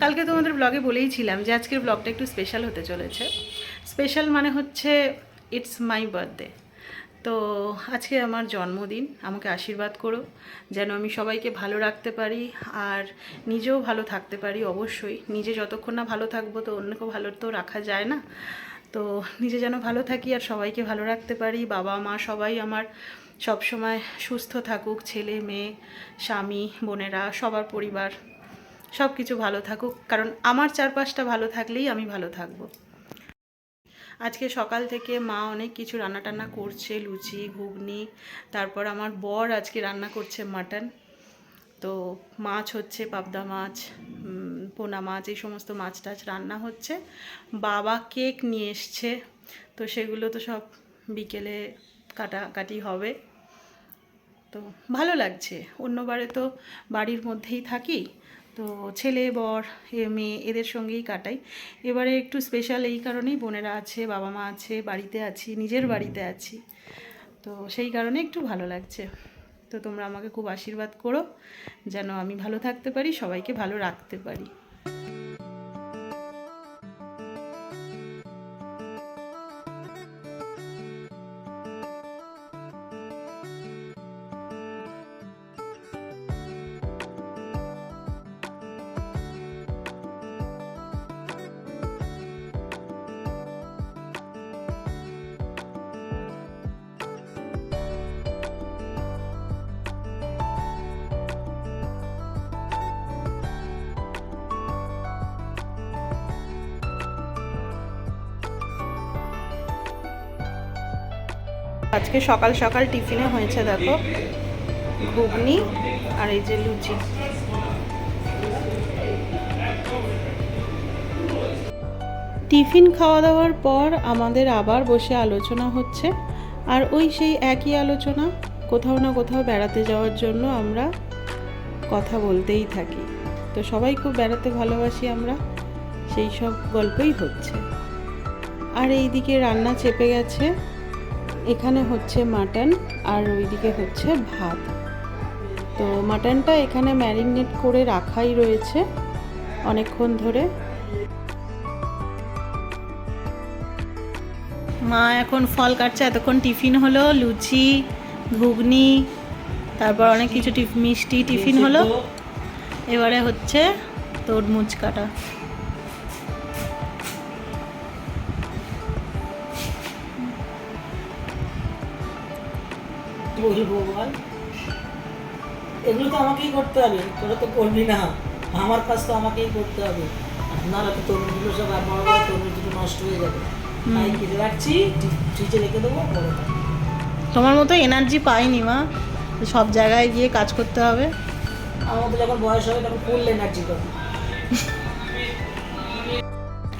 কালকে তোমাদের ব্লগে বলেইছিলাম যে আজকের ব্লগটা একটু স্পেশাল হতে চলেছে। স্পেশাল মানে হচ্ছে ইটস মাই বার্থডে তো আজকে আমার জন্মদিন, আমাকে আশীর্বাদ করো, যেন আমি সবাইকে ভালো রাখতে পারি আর নিজেও ভালো থাকতে পারি অবশ্যই। নিজে যতক্ষণ না ভালো থাকব তো অন্যকে ভালো তো রাখা যায় না। তো নিজে যেন ভালো থাকি আর সবাইকে ভালো রাখতে পারি, বাবা, মা সবাই আমার সব সময় সুস্থ থাকুক, ছেলে, মেয়ে, স্বামী, বোনেরা, সবার পরিবার। সব কিছু ভালো থাকুক, কারণ আমার চারপাশটা ভালো থাকলেই আমি ভালো থাকব। আজকে সকাল থেকে মা অনেক কিছু রান্না টান্না করছে, লুচি, ঘুগনি, তারপর আমার বর আজকে রান্না করছে মাটন। তো মাছ হচ্ছে, পাবদা মাছ পোনা মাছ, এই সমস্ত মাছ টাছ রান্না হচ্ছে। বাবা কেক নিয়ে এসছে, তো সেগুলো তো সব বিকেলে কাটাকাটি হবে। তো ভালো লাগছে। অন্যবারে তো বাড়ির মধ্যেই থাকি। তো ছেলে বর এ মেয়ে এদের সঙ্গেই কাটাই। এবারে একটু স্পেশাল এই কারণেই বোনেরা আছে বাবা মা আছে বাড়িতে আছি নিজের বাড়িতে আছি। তো সেই কারণে একটু ভালো লাগছে। তো তোমরা আমাকে খুব আশীর্বাদ করো যেন আমি ভালো থাকতে পারি সবাইকে ভালো রাখতে পারি। আজকে সকাল সকাল টিফিনে হয়েছে, দেখো। ঘুগনি আর এই যে লুচি। টিফিন খাওয়া দাওয়ার পর আমাদের আবার বসে আলোচনা হচ্ছে। আর ওই সেই একই আলোচনা, কোথাও না কোথাও বেড়াতে যাওয়ার জন্য আমরা কথা বলতেই থাকি। তো সবাই খুব বেড়াতে ভালোবাসি আমরা, সেই সব গল্পই হচ্ছে। আর এইদিকে রান্না চেপে গেছে। এখানে হচ্ছে মাটন আর ওইদিকে হচ্ছে ভাত। তো মাটনটা এখানে ম্যারিনেট করে রাখাই রয়েছে অনেকক্ষণ ধরে। মা এখন ফল কাটছে। এতক্ষণ টিফিন হলো লুচি ঘুগনি তারপর অনেক কিছু টিফ মিষ্টি টিফিন হলো। এবারে হচ্ছে তরমুজ কাটা বলব বল এগুলো তো আমাকেই করতে হবে তোরা তো করবি না। আমার কাজ তো আমাকেই করতে হবে। আপনারা তো তরমুজগুলো সব আর বড় বড় তরমুজগুলো নষ্ট হয়ে যাবে। তাই কেটে রাখছি? ফ্রিজে রেখে দেবো বড় তোমার মতো এনার্জি পাইনি মা। সব জায়গায় গিয়ে কাজ করতে হবে। আমাদের যখন বয়স হবে তখন ফুল এনার্জি করবে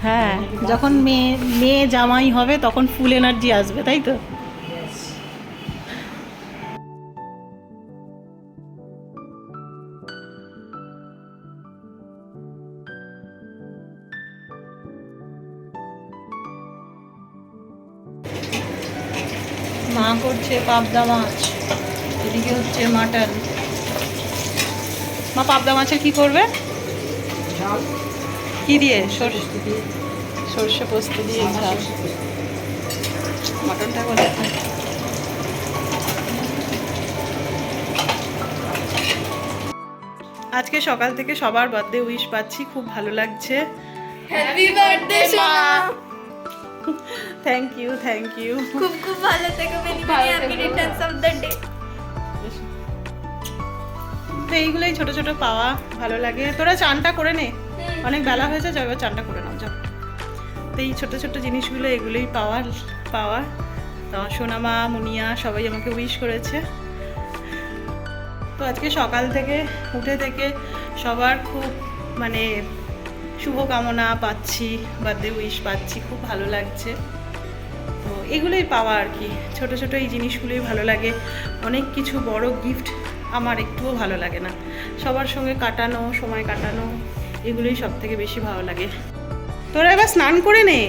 হ্যাঁ যখন মেয়ে মেয়ে জামাই হবে তখন ফুল এনার্জি আসবে তাই তো? মা করছে পাবদা মাছ। এদিকে হচ্ছে মাটন। মা পাবদা মাছের কি করবে? কি দিয়ে? সর্ষে পোস্ত দিয়ে। সর্ষে পোস্ত দিয়ে ঝাল। মাটনটা করে আজকে সকাল থেকে সবার বার্থডে উইশ পাচ্ছি। খুব ভালো লাগছে। হ্যাপি বার্থডে সোনা থ্যাংক ইউ থ্যাংক ইউ খুব খুব ভালো থেকো happy returns of the day তো এইগুলোই ছোট ছোট পাওয়া ভালো লাগে। তোরা চানটা করে নে। অনেক বেলা হয়েছে যাও এবার চানটা করে নাও যাও। তো এই ছোট ছোট জিনিসগুলো এগুলোই পাওয়ার পাওয়া। তো সোনামা মুনিয়া সবাই আমাকে উইশ করেছে। তো আজকে সকাল থেকে উঠে থেকে সবার খুব মানে শুভকামনা পাচ্ছি বার্থডে উইশ পাচ্ছি খুব ভালো লাগছে। তো এগুলোই পাওয়া আর কি। ছোট ছোট এই জিনিসগুলোই ভালো লাগে। অনেক কিছু বড় গিফট আমার একটুও ভালো লাগে না। সবার সঙ্গে কাটানো সময় কাটানো এগুলোই সব থেকে বেশি ভালো লাগে। তোরা এবার স্নান করে নে।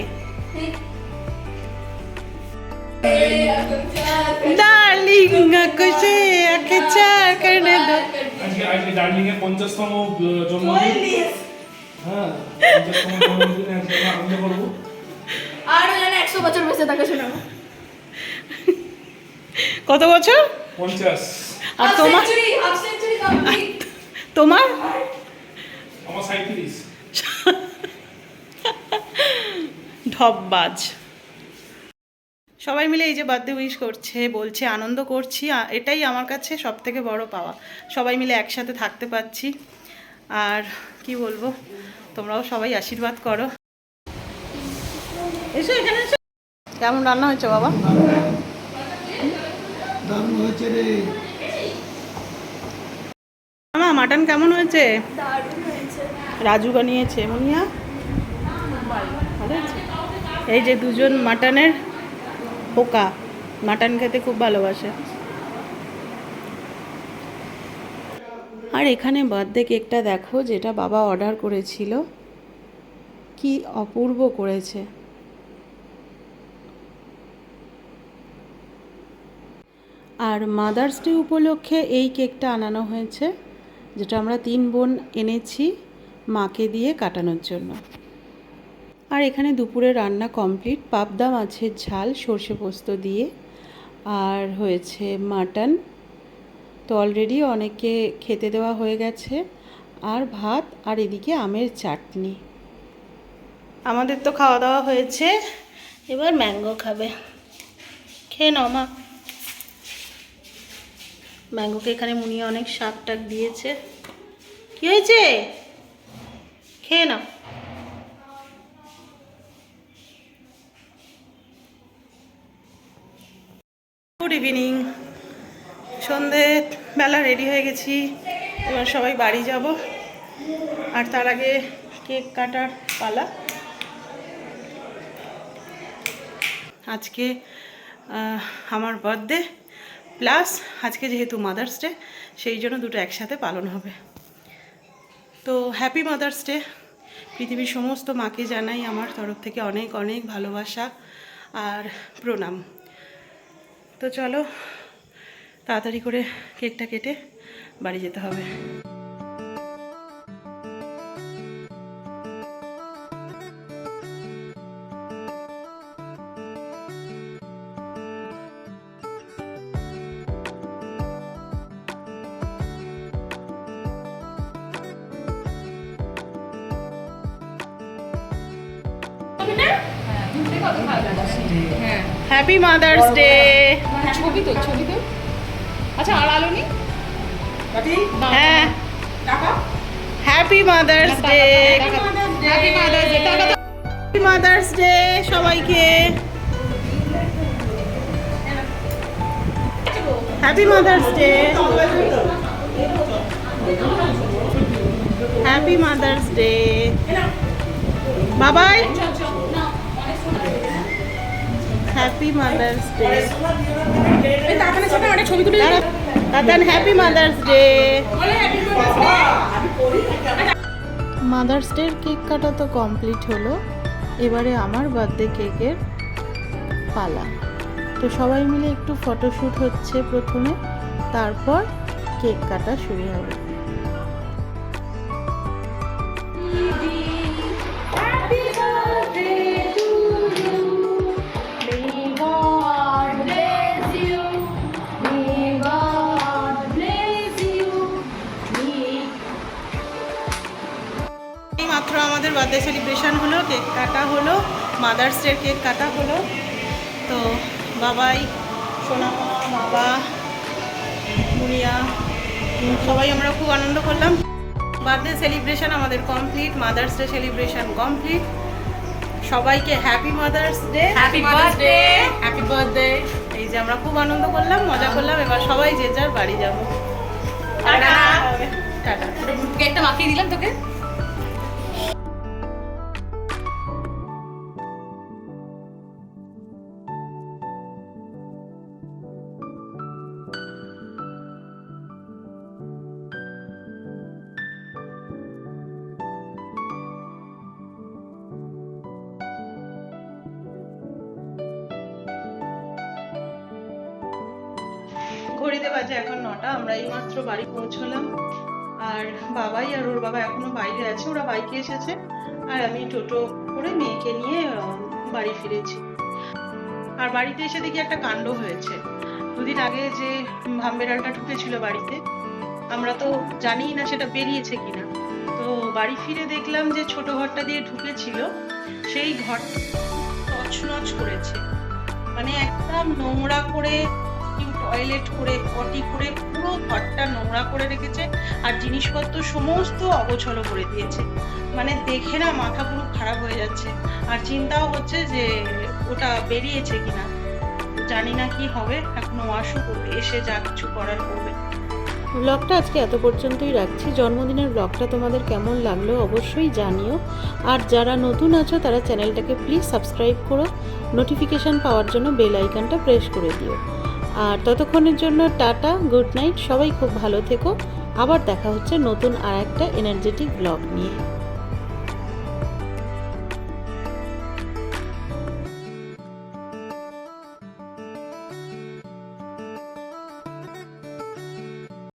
ডার্লিং কুশে আঁকে চার করনে দো আজকে আজকে ডার্লিং এর পঞ্চাশতম জন্মদিন। আর যেন একশো বছর বেঁচে থাকে শোনাবো কত বছর? পঞ্চাশ। আর তোমার? হাফ সেঞ্চুরি কমপ্লিট তোমার? আমার সাঁত্রিশ ঢপবাজ। সবাই মিলে এই যে বার্থডে উইশ করছে বলছে আনন্দ করছি এটাই আমার কাছে সব থেকে বড় পাওয়া। সবাই মিলে একসাথে থাকতে পারছি। আর কি বলব? তোমরাও সবাই আশীর্বাদ করো। এসো এখানে এসো। কেমন রান্না হয়েছে বাবা? মামা মাটন কেমন হয়েছে? রাজু বানিয়েছে। মুনিয়া? ভালো হয়েছে? এই যে দুজন মাটনের পোকা মাটন খেতে খুব ভালোবাসে। আর এখানে বার্থডে কেকটা দেখো, যেটা বাবা অর্ডার করেছিল। কি অপূর্ব করেছে। আর মাদার্স ডে উপলক্ষে এই কেকটা আনানো হয়েছে, যেটা আমরা তিন বোন এনেছি মাকে দিয়ে কাটানোর জন্য। আর এখানে দুপুরে রান্না কমপ্লিট, পাবদা মাছের ঝাল, সর্ষে পোস্ত দিয়ে। আর হয়েছে মাটন তো অলরেডি অনেকে খেতে দেওয়া হয়ে গেছে। আর ভাত আর এদিকে আমের চাটনি। আমাদের তো খাওয়া দাওয়া হয়েছে। এবার ম্যাঙ্গো খাবে। খেয়ে নাও মা। ম্যাঙ্গোকে এখানে মুনিয়া অনেক শাক টাক দিয়েছে। কি হয়েছে? খেয়ে নাও। গুড ইভিনিং সন্ধে বেলা রেডি হয়ে গেছি। এবার সবাই বাড়ি যাব। আর তার আগে কেক কাটার পালা। আজকে আমার বার্থডে প্লাস আজকে যেহেতু মাদার্স ডে সেই জন্য দুটো একসাথে পালন হবে। তো হ্যাপি মাদার্স ডে পৃথিবীর সমস্ত মাকে জানাই আমার তরফ থেকে অনেক অনেক ভালোবাসা আর প্রণাম। তো চলো তাড়াতাড়ি করে কেকটা কেটে বাড়ি যেতে হবে। হ্যাপি মাদার্স ডে ছবি তো ছবি তো। আচ্ছা আর আলো নেই? হ্যাঁ। Happy mother's day happy mother's day happy mother's day সবাইকে। Happy mother's day happy mother's day Babai happy mother's day ছবি তুলে দাদান হ্যাপি মাদার্স ডে মাদার্স ডের কেক কাটা তো কমপ্লিট হলো। এবারে আমার বার্থডে কেকের পালা। তো সবাই মিলে একটু ফটোশ্যুট হচ্ছে প্রথমে। তারপর কেক কাটা শুরু হবে। বার্থডে সেলিব্রেশন হলো কেক কাটা হলো মাদার্স ডের কেক কাটা হলো। তো বাবাই সোনামা বাবা মুনিয়া সবাই আমরা খুব আনন্দ করলাম। বার্থডে সেলিব্রেশন আমাদের complete mother's day celebration complete সবাইকে happy mother's day happy birthday happy birthday এই যে আমরা খুব আনন্দ করলাম মজা করলাম এবার সবাই যে যার বাড়ি যাব। টাটা। টাটা। কেকটা মাখিয়ে দিলাম তোকে? ঘড়িতে বাজে এখন নটা, আমরা এইমাত্র বাড়ি পৌঁছলাম। আর বাবাই আর ওর বাবা এখনও বাইরে আছে, ওরা বাইকে এসেছে। আর আমি টোটো করে মেয়েকে নিয়ে বাড়ি ফিরেছি। আর বাড়িতে এসে দেখি একটা কাণ্ড হয়েছে। দুদিন আগে যে ভামবেড়ালটা ঢুকেছিল বাড়িতে, আমরা তো জানিই না সেটা বেরিয়েছে কিনা। তো বাড়ি ফিরে দেখলাম যে ছোট ঘরটা দিয়ে ঢুকেছিল, সেই ঘর তছনছ করেছে। মানে একদম নোংরা করে টয়লেট করে, পটি করে, পুরো ঘরটা নোংরা করে রেখেছে আর জিনিসপত্র সমস্ত অগোছল করে দিয়েছে। মানে দেখে না মাথা পুরো খারাপ হয়ে যাচ্ছে। আর চিন্তাও হচ্ছে যে ওটা বেরিয়েছে কিনা। জানি না কি হবে, এখনও ওয়াশও করবে এসে যা কিছু করার করবে। ব্লগটা আজকে এত পর্যন্তই রাখছি। জন্মদিনের ব্লগটা তোমাদের কেমন লাগল অবশ্যই জানিও। আর যারা নতুন আছো, তারা চ্যানেলটাকে প্লিজ সাবস্ক্রাইব করো। নোটিফিকেশান পাওয়ার জন্য বেল আইকনটা প্রেস করে দিও। আর ততক্ষণের জন্য টাটা, গুড নাইট, সবাই খুব ভালো থেকো। আবার দেখা হচ্ছে নতুন আর একটা এনার্জেটিক ব্লগ নিয়ে।